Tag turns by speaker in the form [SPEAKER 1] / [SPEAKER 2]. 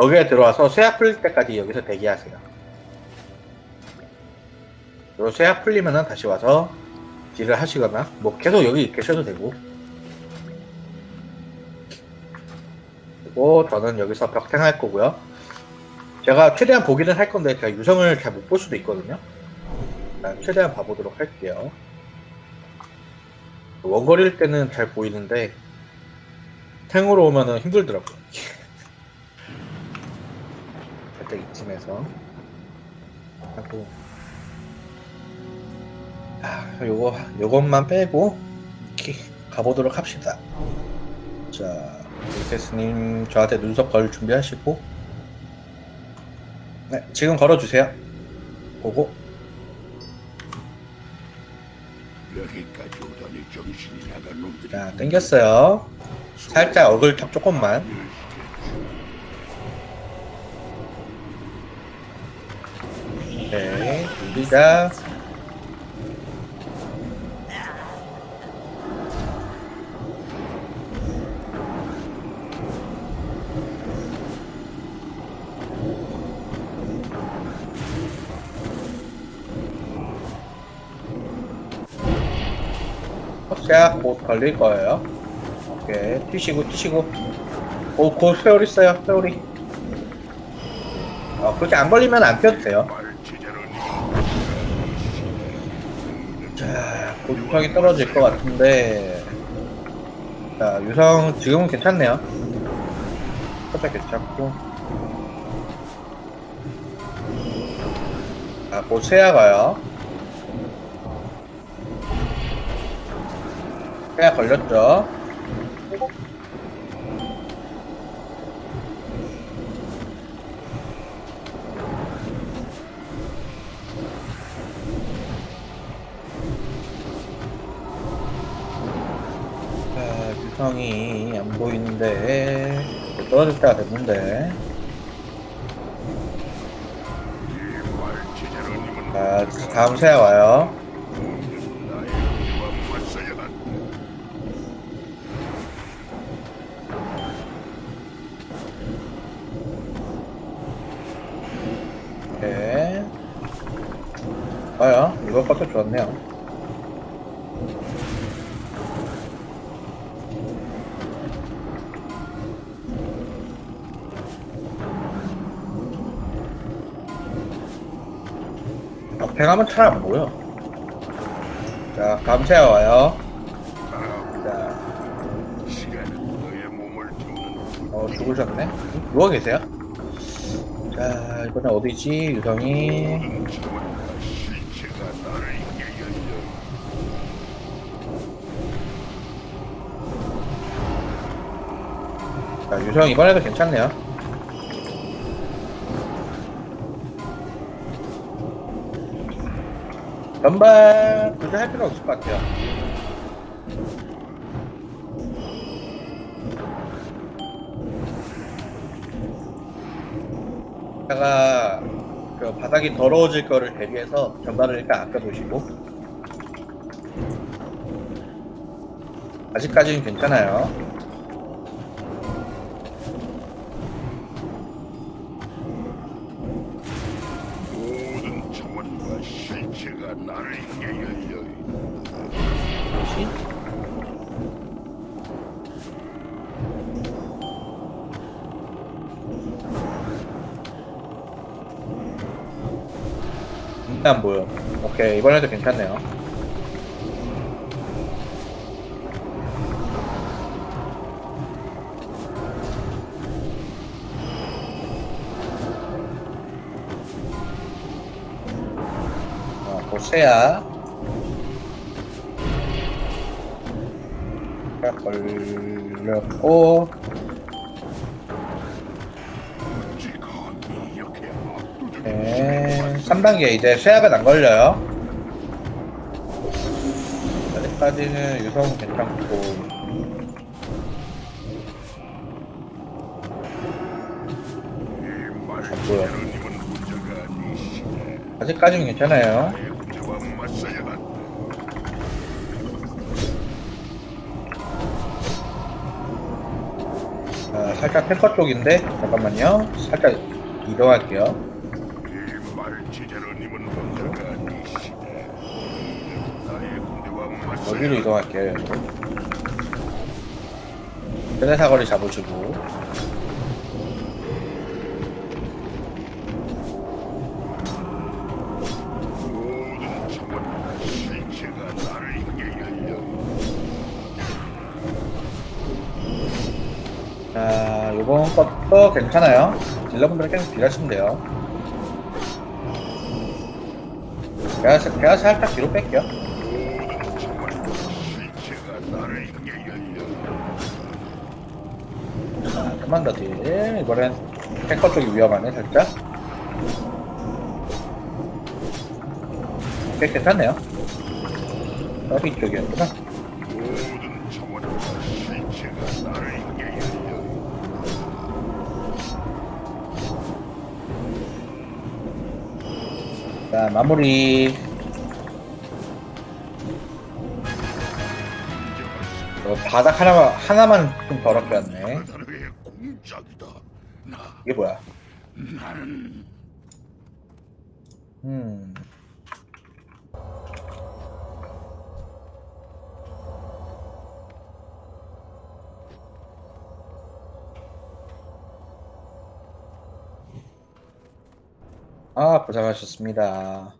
[SPEAKER 1] 벽에 들어와서 쇠약 풀릴 때까지 여기서 대기하세요. 그리고 쇠약 풀리면은 다시 와서 딜을 하시거나 뭐 계속 여기 계셔도 되고 그리고 저는 여기서 벽탱할 거고요. 제가 최대한 보기는 할 건데 제가 유성을 잘 못 볼 수도 있거든요. 최대한 봐보도록 할게요. 원거리일 때는 잘 보이는데 탱으로 오면은 힘들더라고요. 살짝 이쯤에서 하고 아, 요거 요것만 빼고 이렇게 가보도록 합시다. 자, 리테스님 저한테 눈썹 걸 준비하시고 네, 지금 걸어주세요. 보고
[SPEAKER 2] 여기까지 오다니 정신이 나간 놈들이
[SPEAKER 1] 자, 땡겼어요. 살짝 어글탑 조금만. 네, 우리가 제가 곧 걸릴 거예요. 오케이, 뛰시고, 뛰시고. 오, 곧 세월 있어요, 세월이. 어, 그렇게 안 걸리면 안 펴도 돼요. 자, 곧 유성이 떨어질 것 같은데. 자, 유성 지금은 괜찮네요. 살짝 괜찮고. 자, 곧 세야 가요. 세야 걸렸죠? 자, 유성이 안 보이는데. 떨어질 때가 됐는데. 자, 다음 세야 와요.
[SPEAKER 2] 나의 우리와 맞서야 한다
[SPEAKER 1] 오케이. 좋아요. 이것밖에 좋았네요. 벽행하면 잘안 보여. 자, 와요. 자, 어, 죽으셨네. 누워 계세요? 자, 이번엔 어디지? 유성이.
[SPEAKER 2] 나를 이겨열려
[SPEAKER 1] 자, 유성 이번에도 괜찮네요. 전반 굳이 할 필요 없을 것 같아요. 제가 그 바닥이 더러워질 거를 대비해서 전반을 일단 아껴두시고 아직까지는 괜찮아요. 다시 일단 보여. 오케이 이번에도 괜찮네요. 딱 걸렸고 네, 3단계 이제 쇠압은 안 걸려요. 아직까지는 유성 괜찮고 아직까지는 괜찮아요.
[SPEAKER 2] 맞서야 한다
[SPEAKER 1] 아, 살짝 탱커 쪽인데 잠깐만요. 살짝 이동할게요.
[SPEAKER 2] 이 말치제로님은 혼자가 아니시네. 나의 군대와 맞서
[SPEAKER 1] 여기로 이동할게요. 여기로. 최대 사거리 잡으시고
[SPEAKER 2] 모든 정원과 실체가 나를 이겨야
[SPEAKER 1] 자 이번 것도 괜찮아요. 딜러분들 계속 딜하시면 돼요. 제가, 제가 살짝 뒤로 뺄게요. 자, 좀만 더 딜. 이번엔 탱커 쪽이 위험하네, 살짝. 꽤 괜찮네요. 서비 쪽이었구나. 자, 마무리. 어, 바닥 하나만, 하나만 좀 더럽게 왔네.
[SPEAKER 2] 나의 공작이다. 나
[SPEAKER 1] 이게 뭐야?
[SPEAKER 2] 나는
[SPEAKER 1] 음. 아, 고생하셨습니다.